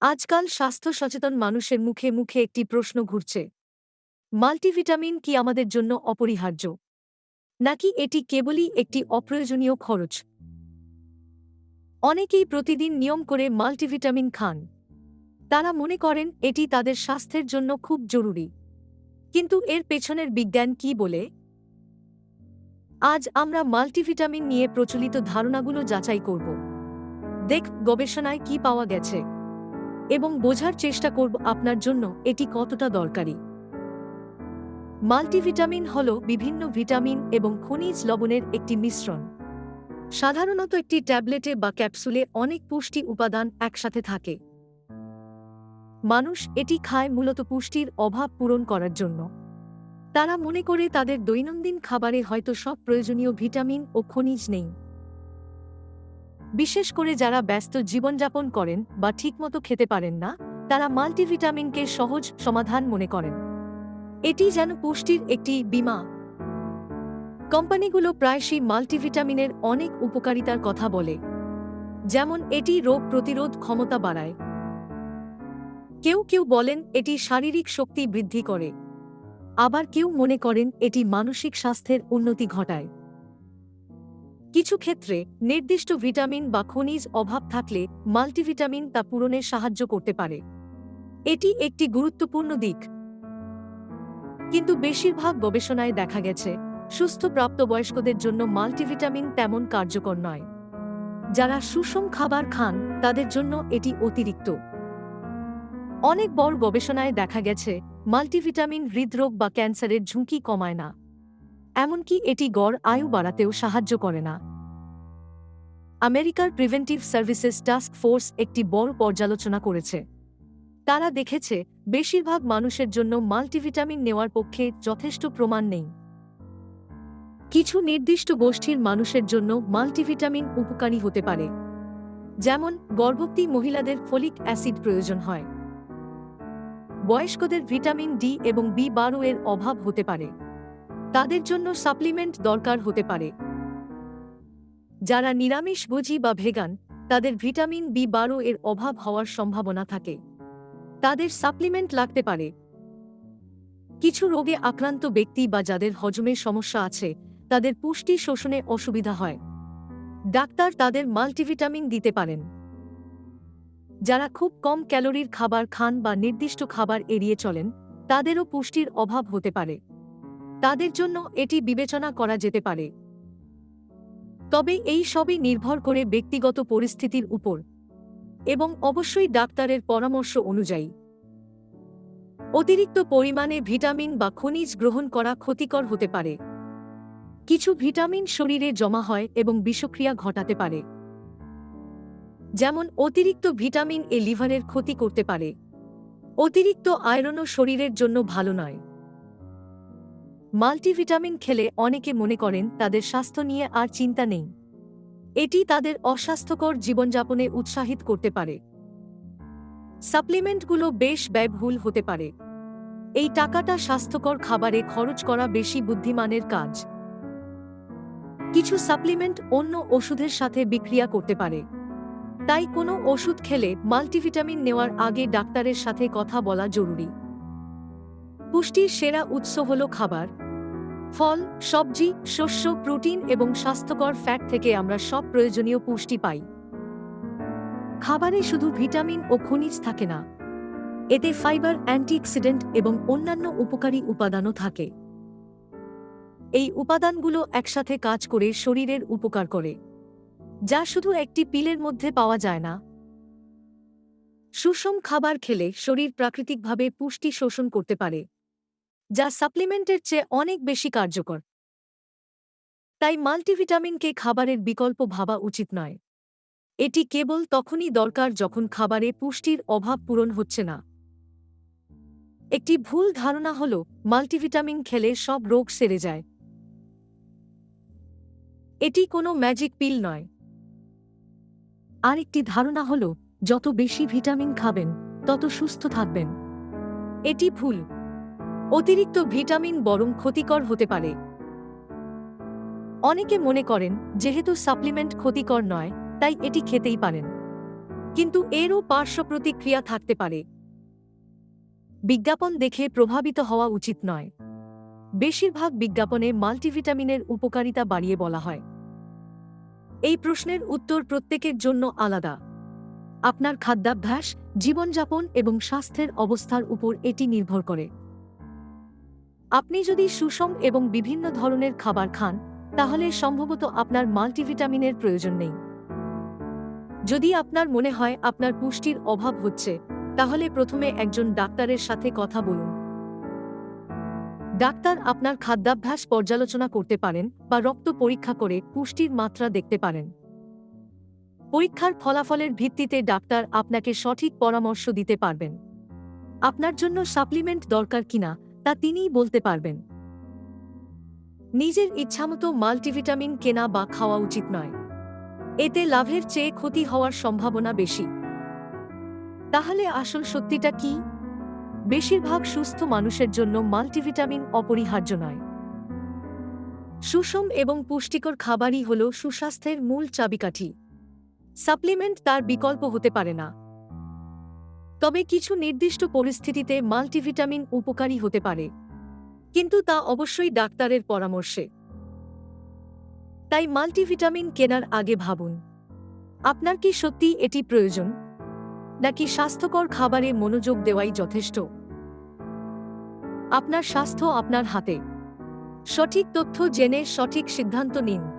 আজকাল স্বাস্থ্য সচেতন মানুষের মুখে মুখে একটি প্রশ্ন ঘুরছে। মাল্টিভিটামিন কি আমাদের জন্য অপরিহার্য? নাকি এটি কেবলই একটি অপ্রয়োজনীয় খরচ? অনেকেই প্রতিদিন নিয়ম করে মাল্টিভিটামিন খান। তারা মনে করেন এটি তাদের স্বাস্থ্যের জন্য খুব জরুরি। কিন্তু এর পেছনের বিজ্ঞান কি বলে? আজ আমরা মাল্টিভিটামিন নিয়ে প্রচলিত ধারণাগুলো যাচাই করব। দেখ গবেষণায় কি পাওয়া গেছে। এবং বোঝার চেষ্টা করব আপনার জন্য এটি কতটা দরকারি। মাল্টিভিটামিন হল বিভিন্ন ভিটামিন এবং খনিজ লবণের একটি মিশ্রণ। সাধারণত একটি ট্যাবলেটে বা ক্যাপসুলে অনেক পুষ্টি উপাদান একসাথে থাকে। মানুষ এটি খায় মূলত পুষ্টির অভাব পূরণ করার জন্য। তারা মনে করে তাদের দৈনন্দিন খাবারে হয়তো সব প্রয়োজনীয় ভিটামিন ও খনিজ নেই। বিশেষ করে যারা ব্যস্ত জীবনযাপন করেন বা ঠিকমতো খেতে পারেন না, তারা মাল্টিভিটামিনকে সহজ সমাধান মনে করেন। এটি যেন পুষ্টির একটি বিমা। কোম্পানিগুলো প্রায়শই মাল্টিভিটামিনের অনেক উপকারিতার কথা বলে, যেমন এটি রোগ প্রতিরোধ ক্ষমতা বাড়ায়। কেউ কেউ বলেন এটি শারীরিক শক্তি বৃদ্ধি করে, আবার কেউ মনে করেন এটি মানসিক স্বাস্থ্যের উন্নতি ঘটায়। কিছু ক্ষেত্রে নির্দিষ্ট ভিটামিন বা খনিজ অভাব থাকলে মাল্টিভিটামিন তা পূরণে সাহায্য করতে পারে। এটি একটি গুরুত্বপূর্ণ দিক। কিন্তু বেশিরভাগ গবেষণায় দেখা গেছে, সুস্থ প্রাপ্তবয়স্কদের জন্য মাল্টিভিটামিন তেমন কার্যকর নয়। যারা সুষম খাবার খান, তাদের জন্য এটি অতিরিক্ত। অনেক বড় গবেষণায় দেখা গেছে, মাল্টিভিটামিন হৃদরোগ বা ক্যান্সারের ঝুঁকি কমায় না। এমনকি এটি গড় আয়ু বাড়াতেও সাহায্য করে না। আমেরিকার প্রিভেন্টিভ সার্ভিসেস টাস্ক ফোর্স একটি বড় পর্যালোচনা করেছে। তারা দেখেছে, বেশিরভাগ মানুষের জন্য মাল্টিভিটামিন নেওয়ার পক্ষে যথেষ্ট প্রমাণ নেই। কিছু নির্দিষ্ট গোষ্ঠীর মানুষের জন্য মাল্টিভিটামিন উপকারী হতে পারে। যেমন, গর্ভবতী মহিলাদের ফলিক অ্যাসিড প্রয়োজন হয়। বয়স্কদের ভিটামিন ডি এবং বি বারো এর অভাব হতে পারে। তাদের জন্য সাপ্লিমেন্ট দরকার হতে পারে। যারা নিরামিষভোজী বা ভেগান, তাদের ভিটামিন বি বারো এর অভাব হওয়ার সম্ভাবনা থাকে। তাদের সাপ্লিমেন্ট লাগতে পারে। কিছু রোগে আক্রান্ত ব্যক্তি বা যাদের হজমের সমস্যা আছে, তাদের পুষ্টি শোষণে অসুবিধা হয়। ডাক্তার তাদের মাল্টিভিটামিন দিতে পারেন। যারা খুব কম ক্যালোরির খাবার খান বা নির্দিষ্ট খাবার এড়িয়ে চলেন, তাদেরও পুষ্টির অভাব হতে পারে। তাদের জন্য এটি বিবেচনা করা যেতে পারে। তবে এই সবই নির্ভর করে ব্যক্তিগত পরিস্থিতির উপর এবং অবশ্যই ডাক্তারের পরামর্শ অনুযায়ী। অতিরিক্ত পরিমাণে ভিটামিন বা খনিজ গ্রহণ করা ক্ষতিকর হতে পারে। কিছু ভিটামিন শরীরে জমা হয় এবং বিষক্রিয়া ঘটাতে পারে। যেমন অতিরিক্ত ভিটামিন এ লিভারের ক্ষতি করতে পারে। অতিরিক্ত আয়রনও শরীরের জন্য ভালো নয়। মাল্টিভিটামিন খেলে অনেকে মনে করেন তাদের স্বাস্থ্য নিয়ে আর চিন্তা নেই। এটি তাদের অস্বাস্থ্যকর জীবনযাপনে উৎসাহিত করতে পারে। সাপ্লিমেন্টগুলো বেশ ব্যয়বহুল হতে পারে। এই টাকাটা স্বাস্থ্যকর খাবারে খরচ করা বেশি বুদ্ধিমানের কাজ। কিছু সাপ্লিমেন্ট অন্য ওষুধের সাথে বিক্রিয়া করতে পারে। তাই কোনো ওষুধ খেলে মাল্টিভিটামিন নেওয়ার আগে ডাক্তারের সাথে কথা বলা জরুরি। পুষ্টির সেরা উৎস হল খাবার। ফল, সবজি, শস্য, প্রোটিন এবং স্বাস্থ্যকর ফ্যাট থেকে আমরা সব প্রয়োজনীয় পুষ্টি পাই। খাবারে শুধু ভিটামিন ও খনিজ থাকে না, এতে ফাইবার, অ্যান্টিঅক্সিডেন্ট এবং অন্যান্য উপকারী উপাদানও থাকে। এই উপাদানগুলো একসাথে কাজ করে শরীরের উপকার করে, যা শুধু একটি পিলের মধ্যে পাওয়া যায় না। সুষম খাবার খেলে শরীর প্রাকৃতিকভাবে পুষ্টি শোষণ করতে পারে। যা সাপ্লিমেন্টের চেয়ে অনেক বেশি কার্যকর। তাই মাল্টিভিটামিনকে খাবারের বিকল্প ভাবা উচিত নয়। এটি কেবল তখনই দরকার যখন খাবারে পুষ্টির অভাব পূরণ হচ্ছে না। একটি ভুল ধারণা হল, মাল্টিভিটামিন খেলে সব রোগ সেরে যায়। এটি কোনো ম্যাজিক পিল নয়। আরেকটি ধারণা হল, যত বেশি ভিটামিন খাবেন, তত সুস্থ থাকবেন। এটি ভুল। অতিরিক্ত ভিটামিন বরং ক্ষতিকর হতে পারে। অনেকে মনে করেন, যেহেতু সাপ্লিমেন্ট ক্ষতিকর নয়, তাই এটি খেতেই পারেন। কিন্তু এরও পার্শ্ব প্রতিক্রিয়া থাকতে পারে। বিজ্ঞাপন দেখে প্রভাবিত হওয়া উচিত নয়। বেশিরভাগ বিজ্ঞাপনে মাল্টিভিটামিনের উপকারিতা বাড়িয়ে বলা হয়। এই প্রশ্নের উত্তর প্রত্যেকের জন্য আলাদা। আপনার খাদ্যাভ্যাস, জীবনযাপন এবং স্বাস্থ্যের অবস্থার উপর এটি নির্ভর করে। আপনি যদি সুষম এবং বিভিন্ন ধরনের খাবার খান, তাহলে সম্ভবত আপনার মাল্টিভিটামিনের প্রয়োজন নেই। যদি আপনার মনে হয় আপনার পুষ্টির অভাব হচ্ছে, তাহলে প্রথমে একজন ডাক্তারের সাথে কথা বলুন। ডাক্তার আপনার খাদ্যাভ্যাস পর্যালোচনা করতে পারেন বা রক্ত পরীক্ষা করে পুষ্টির মাত্রা দেখতে পারেন। পরীক্ষার ফলাফলের ভিত্তিতে ডাক্তার আপনাকে সঠিক পরামর্শ দিতে পারবেন। আপনার জন্য সাপ্লিমেন্ট দরকার কিনা তা তিনিই বলতে পারবেন। নিজের ইচ্ছামতো মাল্টিভিটামিন কেনা বা খাওয়া উচিত নয়। এতে লাভের চেয়ে ক্ষতি হওয়ার সম্ভাবনা বেশি। তাহলে আসল সত্যিটা কি? বেশিরভাগ সুস্থ মানুষের জন্য মাল্টিভিটামিন অপরিহার্য নয়। সুষম এবং পুষ্টিকর খাবারই হল সুস্বাস্থ্যের মূল চাবিকাঠি। সাপ্লিমেন্ট তার বিকল্প হতে পারে না। তবে কিছু নির্দিষ্ট পরিস্থিতিতে মাল্টিভিটামিন উপকারী হতে পারে। কিন্তু তা অবশ্যই ডাক্তারের পরামর্শে। তাই মাল্টিভিটামিন কেনার আগে ভাবুন, আপনার কি সত্যি এটি প্রয়োজন? নাকি স্বাস্থ্যকর খাবারে মনোযোগ দেওয়াই যথেষ্ট? আপনার স্বাস্থ্য আপনার হাতে। সঠিক তথ্য জেনে সঠিক সিদ্ধান্ত নিন।